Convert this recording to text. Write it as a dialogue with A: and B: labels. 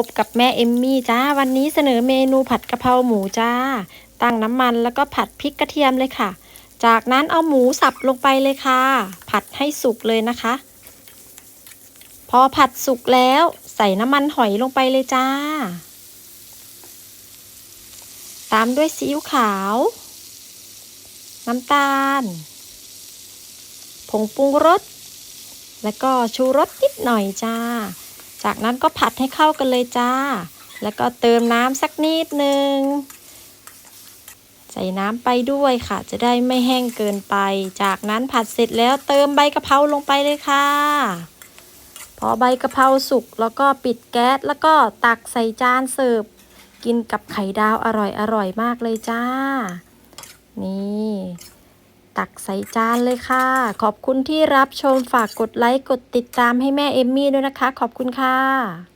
A: พบกับแม่เอมมี่จ้าวันนี้เสนอเมนูผัดกะเพราหมูจ้า ตั้งน้ำมันแล้วก็ผัดพริกกระเทียมเลยค่ะ จากนั้นเอาหมูสับลงไปเลยค่ะ ผัดให้สุกเลยนะคะ พอผัดสุกแล้วใส่น้ำมันหอยลงไปเลยจ้า ตามด้วยซีอิ๊วขาว น้ำตาล ผงปรุงรส แล้วก็ชูรสนิดหน่อยจ้า จากนั้นก็ผัดให้เข้ากันเลยจ้า แล้วก็เติมน้ำสักนิดนึง ใส่น้ำไปด้วยค่ะ จะได้ไม่แห้งเกินไป จากนั้นผัดเสร็จแล้วเติมใบกะเพราลงไปเลยค่ะ พอใบกะเพราสุกแล้วก็ปิดแก๊สแล้วก็ตักใส่จานเสิร์ฟ กินกับไข่ดาวอร่อยอร่อยมากเลยจ้า นี่ ตักใส่จานเลยค่ะ ขอบคุณที่รับชมฝากกดไลค์กดติดตามให้แม่เอมมี่ด้วยนะคะ ขอบคุณค่ะ